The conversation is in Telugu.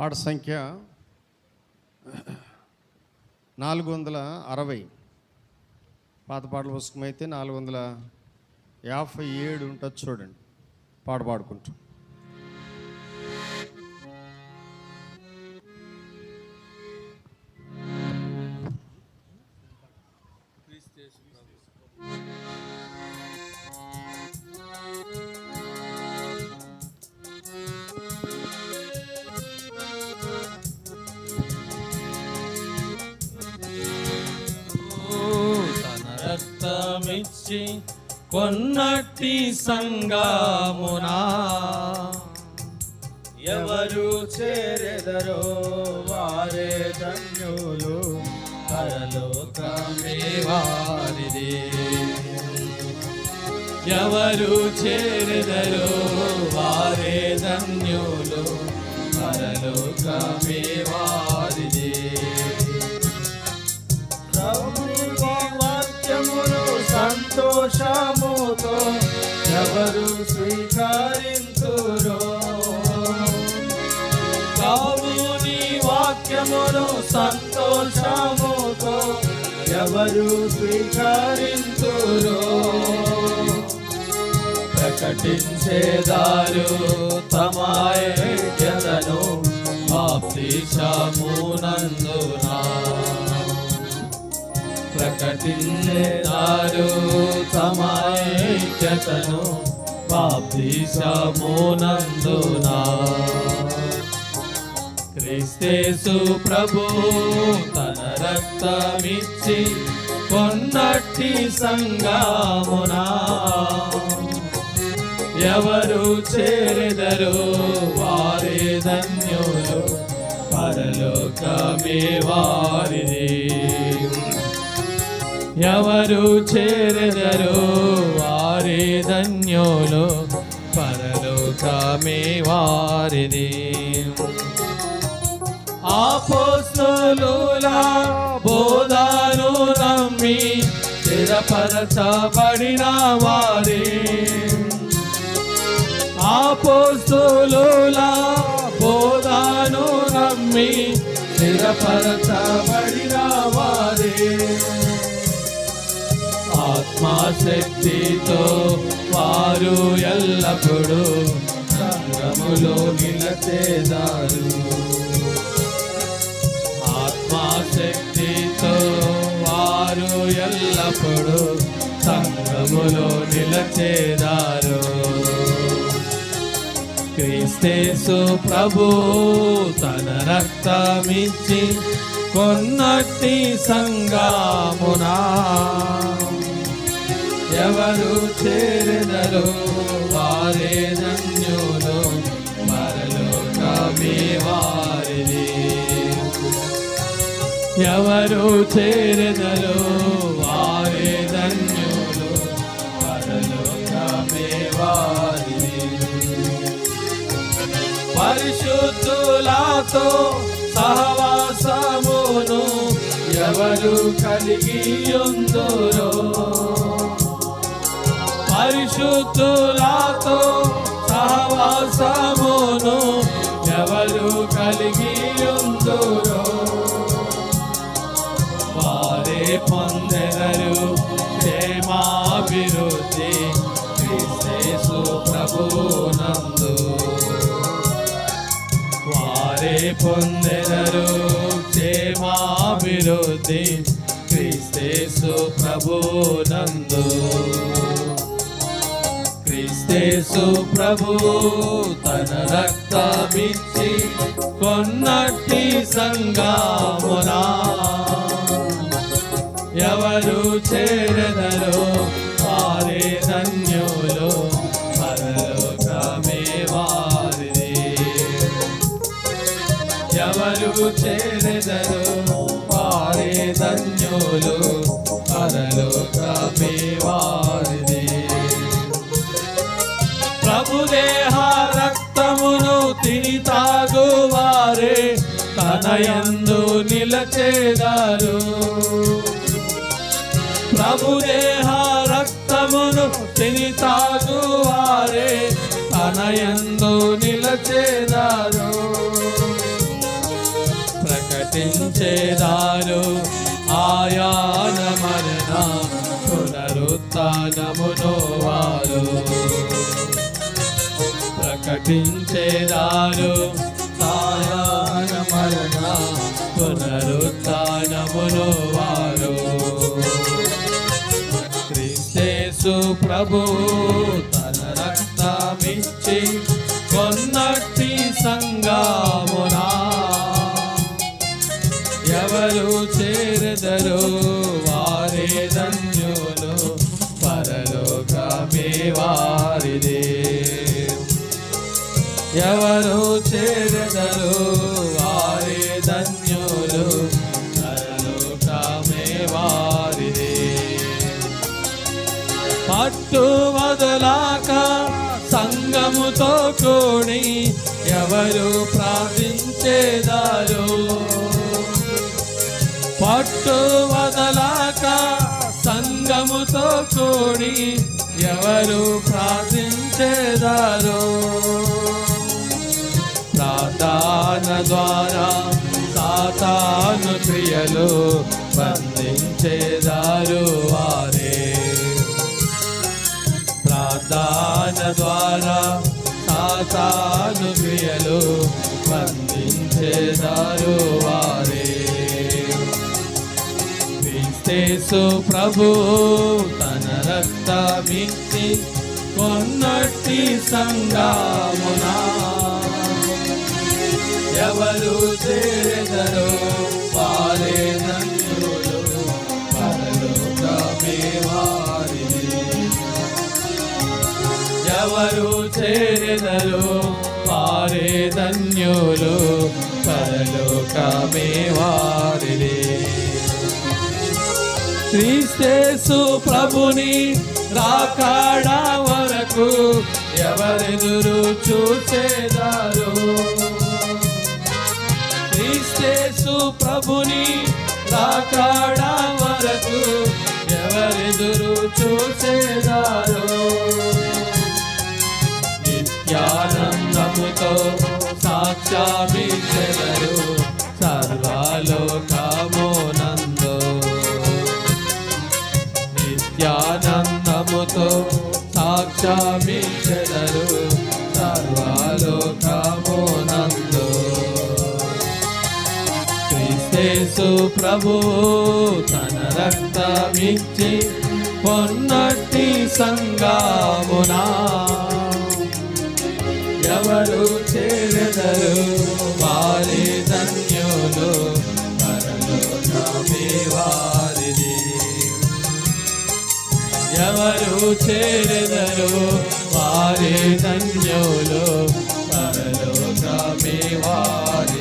పాట సంఖ్య నాలుగు వందల అరవై. పాత పాటల పుస్తకం అయితే నాలుగు వందల యాభై ఏడు ఉంటుంది చూడండి. పాట పాడుకుంటాం. తెచ్చి కొన్నట్టి సంగమునా ఎవరు చేరెదరో వారే ధన్యులు పరలోకమే వారిది. ఎవరు చేరెదరో వారే ధన్యులు పరలోకమే వారిది. సంతోషముతో ఎవరు స్వీకరింతురో? ప్రకటించేదారు తమ ఐక్యతను బాప్తిషమునందునా ప్రకటించేదారు తమాయను ఐక్యతను బాప్తిషమునందునా క్రిస్తేసు ప్రభు తన రక్తమిచ్చి కొన్నట్టి సంగమునా ఎవరు చేరెదరు వారే ధన్యులు పరలోకమే వారిది ఎవరు చేరెదరు వారే ధన్యులు పరలోకమే వారిది ఆపోస్తులుల బోధను నమ్మి స్థిరపరచబడిన వారే. ఆపోస్తులుల బోధను నమ్మి స్థిరపరచబడిన వారే. ఆత్మశక్తితో వారు ఎల్లప్పుడూ సంగములో నిలచేదారు. ఆత్మశక్తితో వారు ఎల్లప్పుడూ సంగములో నిలచేదారు. క్రీస్తేసు ప్రభు తన రక్తమిచ్చి కొన్నట్టి సంగామునా ఎవరు చేరెదరు వారే ధన్యులు మరలో పరలోకమే వారిది. ఎవరు చేరెదరు వారే ధన్యులు. పరలోకమే వారిది పరిశుద్ధులతో సహవాసమును ఎవరు కలిగి ఉందరో పరిశుద్ధులతో సహవాసమును ప్రభునందు వారే పొందెదరు క్షేమాభివృద్ధి క్రీస్తేసు ప్రభునందు. క్రిస్తేసు ప్రభు తన రక్తమిచ్చి కొన్నట్టి సంగామునా ఎవరు చేరదరో వారే నన్ను ఎవరు చేరెదరు. వారే ధన్యులు. పరలోకమే వారిది. ప్రభుదేహ రక్తమును తిని తాగువారే. తనయందు నిలచేదారు. ప్రభుదేహ రక్తమును తిని తాగువారే. తనయందు నిలచేదారు. ప్రకటించేదారు ఆయాన మరణ పునరుత్నమును వారు. ప్రకటించేదారు. ఆయాన మరణ పునరుత్నమును వారు. క్రిస్తేసు ప్రభు తన రక్తమిచ్చి చేరదరు వారే ధన్యులు పరలోకమే వారిదే. ఎవరు చేరదరు వారే ధన్యులు పరలోకమే వారిదే. పట్టు వదలాక సంగముతో కూడి ఎవరు ప్రార్థించేదారు పట్టు వదలాక సంగముతో కూడి ఎవరు ప్రార్థించేదారు? సాతాన ద్వారా సాతాను క్రియలు బంధించేదారు వారే. ప్రార్థన ద్వారా సాతాను క్రియలు బంధించేదారు వారే. యేసు ప్రభు తన రక్తమిచ్చి కొన్నట్టి సంగామున ఎవరు చేరదరు వారే పరలోకమే వారిది ఎవరు చేరదరు పారే ధన్యులు పరలోకమే వారిది క్రీస్తేసు ప్రభుని రాకాడ వరకు ఎవరెదురు చూసేదారు? క్రీస్తేసు ప్రభుని రాకాడ వరకు ఎవరెదురు చూసేదారు? నిత్యానందముతో సాక్షాభిషరు సర్వలోకమునందు. క్రిస్తేసు ప్రభు తన రక్తమిచ్చి పొన్నట్టి సంగామునా ఎవరు చేరదరు? వారి ధన్యులు ఎవరు చేరెదరు? వారే ధన్యులు. పరలోకమే వారి.